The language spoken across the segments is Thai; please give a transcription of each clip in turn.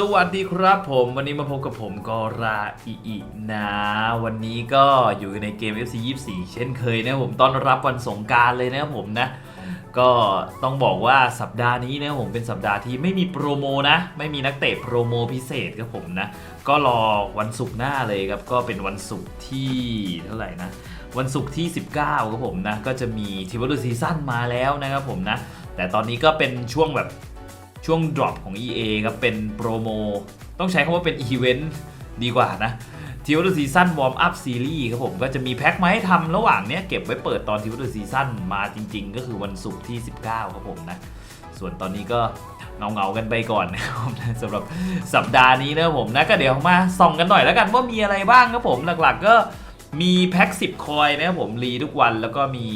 สวัสดีครับผมวันนี้มาพบกับผมกอราอีอีนะ วันนี้ก็อยู่ในเกม FC 24 เช่นเคยนะผมต้อนรับวันสงการเลยนะผมนะ ก็ต้องบอกว่าสัปดาห์นี้นะผมเป็นสัปดาห์ที่ไม่มีโปรโมนะ ไม่มีนักเตะโปรโมพิเศษครับผมนะ ก็รอวันศุกร์หน้าเลยครับ ก็เป็นวันศุกร์ที่เท่าไหร่นะ วันศุกร์ที่ 19ครับผมนะ ก็จะมีทิวอร์ซีซั่นมาแล้วนะครับผมนะ แต่ตอนนี้ก็เป็นช่วงแบบ ช่วง drop ของ EA ครับเป็นโปรโม ต้องใช้คำว่าเป็นอีเวนต์ดีกว่านะทิวอร์ซีซั่นวอร์มอัพซีรีส์ครับผมก็จะมีแพ็คมาให้ทำระหว่างเนี้ยเก็บไว้เปิดตอนทิวอร์ซีซั่นมาจริง ๆ ก็คือวันศุกร์ที่ 19 ครับผมนะ ส่วนตอนนี้ก็เงาเงาๆกันไปก่อนนะครับสำหรับสัปดาห์นี้นะครับผมนะก็เดี๋ยวมาส่องกันหน่อยแล้วกันว่ามีอะไรบ้างครับผมหลักๆก็ มีแพ็ก10 คอยนะครับผมรีทุกวันแล้วก็มี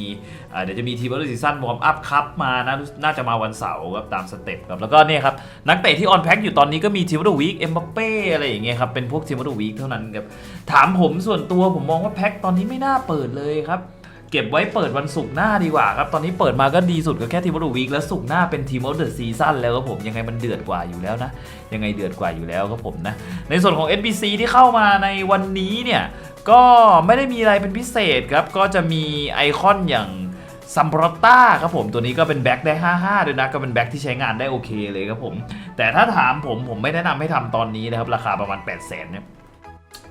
เดี๋ยวจะมีทีมบอลซีซั่นวอร์มอัพคัพมานะน่าจะมาวันเสาร์ครับตามสเต็ปครับแล้วก็เนี่ยครับนักเตะที่ออนแพ็กอยู่ตอนนี้ก็มีทีมบอลวีคเอ็มบัปเป้อะไรอย่างเงี้ยครับเป็นพวกทีมบอลวีคเท่านั้นครับถามผมส่วนตัวผมมองว่าแพ็กตอนนี้ไม่น่าเปิดเลยครับ เก็บไว้เปิดวันศุกร์หน้าดีกว่าครับ ตอนนี้เปิดมาก็ดีสุดก็แค่ทีมออฟวีคแล้วศุกร์หน้าเป็นทีมออฟเดอะซีซั่นแล้วครับผมยังไงมันเดือดกว่าอยู่แล้วนะ ยังไงเดือดกว่าอยู่แล้วครับผมนะ ในส่วนของ NPC ที่เข้ามาในวันนี้เนี่ยก็ไม่ได้มีอะไรเป็นพิเศษครับ ก็จะมีไอคอนอย่างซัมบรอต้าครับผมตัวนี้ก็เป็นแบ็คได้ 55 ด้วยนะ ก็เป็นแบ็คที่ใช้งานได้โอเคเลยครับผม แต่ถ้าถามผมผมไม่แนะนำให้ทำตอนนี้นะครับ ราคาประมาณ 8 0 0 0 0 0เนี่ย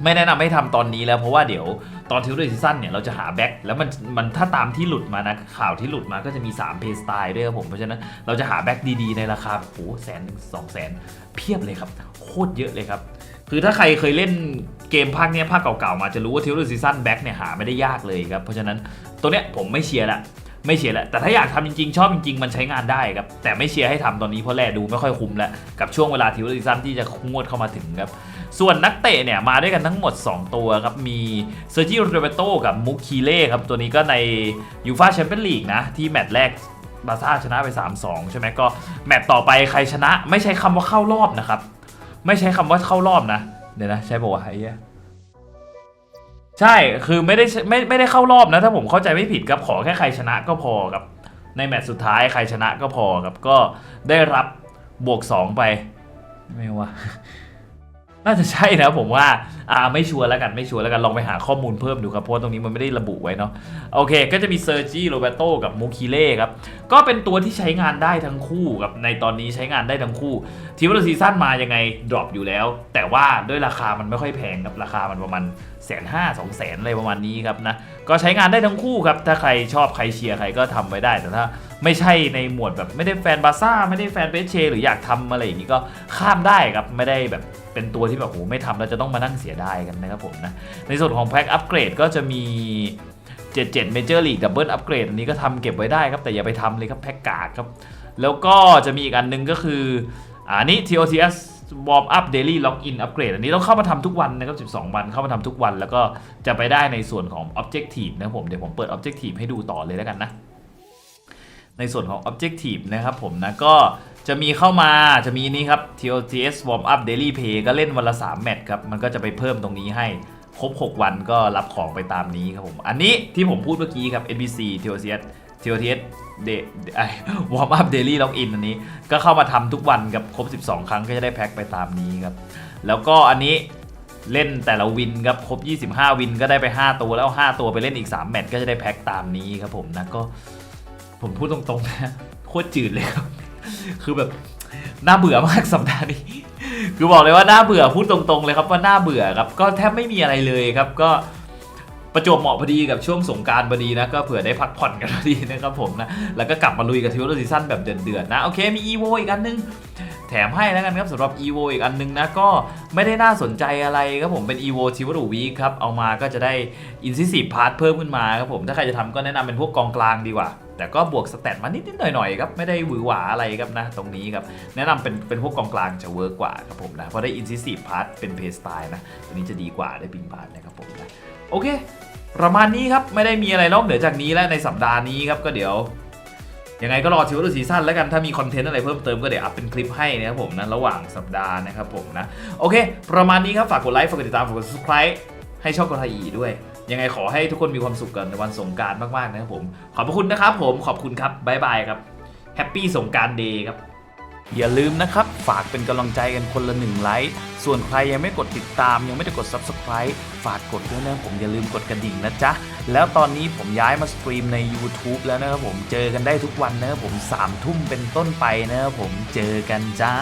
ไม่แนะนำให้ทำตอนนี้แล้วเพราะว่าเดี๋ยวตอนทิวเดอร์ซีซั่นเนี่ยเราจะหาแบ็คแล้วมันมันถ้าตามที่หลุดมานะข่าวที่หลุดมาก็จะมี3เพย์สไตล์ด้วยครับผม เพราะฉะนั้นเราจะหาแบ็คดีๆ ในราคาโอ้โหแสนสองแสนเพียบเลยครับ โคตรเยอะเลยครับ คือถ้าใครเคยเล่นเกมภาคเนี้ยภาคเก่าๆมาจะรู้ว่าทิวเดอร์ซีซั่นแบ็คเนี่ยหาไม่ได้ยากเลยครับเพราะฉะนั้นตัวเนี้ยผมไม่เชียร์ละไม่เชียร์ละแต่ถ้าอยากทำจริงๆ ชอบจริงๆ มันใช้งานได้ครับ แต่ไม่เชียร์ให้ทำตอนนี้เพราะแลดูไม่ค่อยคุ้มแล้ว กับช่วงเวลาทิวเดอร์ซีซั่นที่จะงวดเข้ามาถึงครับ ส่วนนักเตะเนี่ยมาด้วยกันทั้งหมด 2 ตัวครับ มีเซอร์จิโรเบโตกับมุกคีเล่ครับ ตัวนี้ก็ในยูฟาแชมเปี้ยนลีกนะ ที่แมตช์แรกบาร์ซ่าชนะไป 3-2 ใช่ไหมก็แมตช์ต่อไปใครชนะ ไม่ใช้คำว่าเข้ารอบนะครับ ไม่ใช้คำว่าเข้ารอบนะ เดี๋ยวนะ ใช่บอกว่าไอ้เหี้ยใช่ คือไม่ได้ไม่ไม่ได้เข้ารอบนะ ถ้าผมเข้าใจไม่ผิดครับ ขอแค่ใครชนะก็พอครับ ในแมตช์สุดท้ายใครชนะก็พอครับ ก็ได้รับบวก 2 ไป ไม่ว่า น่าจะใช่นะผมว่าอ่าไม่ชัวร์แล้วกันไม่ชัวร์แล้วกันลองไปหาข้อมูลเพิ่มดูครับเพราะตรงนี้มันไม่ได้ระบุไว้เนาะโอเค ก็จะมีเซอร์จีโรเบโตกับมูคิเล่ครับก็เป็นตัวที่ใช้งานได้ทั้งคู่ครับในตอนนี้ใช้งานได้ทั้งคู่ทีมวอลซีซั่นมายังไงดรอปอยู่แล้ว แต่ว่าด้วยราคามันไม่ค่อยแพงครับราคามันประมาณแสนห้าสองแสนอะไรประมาณนี้ครับนะก็ใช้งานได้ทั้งคู่ครับถ้าใครชอบใครเชียร์ใครก็ทำไว้ได้แต่ถ้า ไม่ใช่ในหมวดแบบไม่ได้แฟนบาร์ซ่าไม่ได้แฟนเปเช หรืออยากทำอะไรอย่างนี้ก็ข้ามได้ครับไม่ได้แบบเป็นตัวที่แบบโหไม่ทำแล้วจะต้องมานั่งเสียดายกันนะครับผมนะในส่วนของแพ็คอัปเกรดก็จะมี77 Major League Double Upgrade อันนี้ก็ทำเก็บไว้ได้ครับ แต่อย่าไปทำเลยครับแพ็คกากครับ แล้วก็จะมีอีกอันหนึงก็คืออันนี้ TOTS Warm Up Daily Login Upgrade อันนี้ต้องเข้ามาทำทุกวันนะครับ 12 วันเข้ามาทำทุกวัน แล้วก็จะไปได้ในส่วนของ Objective นะครับผม เดี๋ยวผมเปิด Objective ให้ดูต่อเลยแล้วกันนะ ในส่วนของ Objective นะครับผมนะก็จะมีเข้ามาจะมีนี่ครับ TOTS Warm Up Daily Pay ก็เล่นวันละ 3 แมตช์ครับ มันก็จะไปเพิ่มตรงนี้ให้ครบ 6 วันก็รับของไปตามนี้ครับผม อันนี้ที่ผมพูดเมื่อกี้ครับ NBC TOTS TOTS Day ไอ้ Warm Up Daily Login อันนี้ ก็เข้ามาทำทุกวันกับครบ 12 ครั้งก็จะได้แพ็คไปตามนี้ครับ แล้วก็อันนี้เล่นแต่ละวินครับครบ 25 วินก็ได้ไป 5 ตัวแล้ว 5 ตัวไปเล่นอีก 3 แมตช์ก็จะได้แพ็คตามนี้ครับผมนะก็ ผมพูดตรงๆนะโคตรจืดเลยครับ คือแบบน่าเบื่อมากสัปดาห์นี้คือบอกเลยว่าน่าเบื่อพูดตรงๆเลยครับว่าน่าเบื่อครับก็แทบไม่มีอะไรเลยครับก็ประจวบเหมาะพอดีกับช่วงสงการพอดีนะ ก็เผื่อได้พักผ่อนกันพอดีนะครับผมนะ แล้วก็กลับมาลุยกับทิวเตอร์ซีซั่นแบบเดือดๆนะ โอเคมี EVO อีกอันนึง แถมให้แล้วกันครับสำหรับ EVO อีกอันนึงนะ ก็ไม่ได้น่าสนใจอะไรครับผมเป็น EVO ทิวอร์วีครับ เอามาก็จะได้ Incisive Part เพิ่มขึ้นมาครับผมถ้าใครจะทำก็แนะนำเป็นพวกกองกลางดีกว่า แต่ก็บวกสเตตมานิดๆหน่อยๆครับไม่ได้หวือหวาอะไรครับนะตรงนี้ครับแนะนำเป็นเป็นพวกกองกลางจะเวิร์กกว่าครับผมนะเพราะได้อินซิสีพาร์ทเป็นเพย์สไตล์นะตัวนี้จะดีกว่าได้ปิงพาร์ทนะครับผมนะโอเค ประมาณนี้ครับไม่ได้มีอะไรนอกเหนือจากนี้แล้วในสัปดาห์นี้ครับก็เดี๋ยวยังไงก็รอทิวเตอร์ซีซั่นแล้วกันถ้ามีคอนเทนต์อะไรเพิ่มเติมก็เดี๋ยวอัพเป็นคลิปให้นะครับผมนะระหว่างสัปดาห์นะครับผมนะโอเค ประมาณนี้ครับฝากกดไลค์ฝากกดติดตามฝากกด subscribe ให้ช่องกทอีด้วย ยังไงขอให้ทุกคนมีความสุขกันในวันสงกรารมากๆนะครับผม ขอบพระคุณนะครับผมขอบคุณครับบ๊ายบายครับแฮปปี้สงการเดย์ครับ อย่าลืมนะครับ ฝากเป็นกำลังใจกันคนละหนึ่งไลค์ ส่วนใครยังไม่กดติดตาม ยังไม่ได้กด Subscribe ฝากกดด้วยนะผมอย่าลืมกดกระดิ่งนะจ๊ะ แล้วตอนนี้ผมย้ายมาสตรีมใน YouTube แล้วนะครับผมเจอกันได้ทุกวันนะครับผม3ทุ่มเป็นต้นไปนะครับผมเจอกันจ้า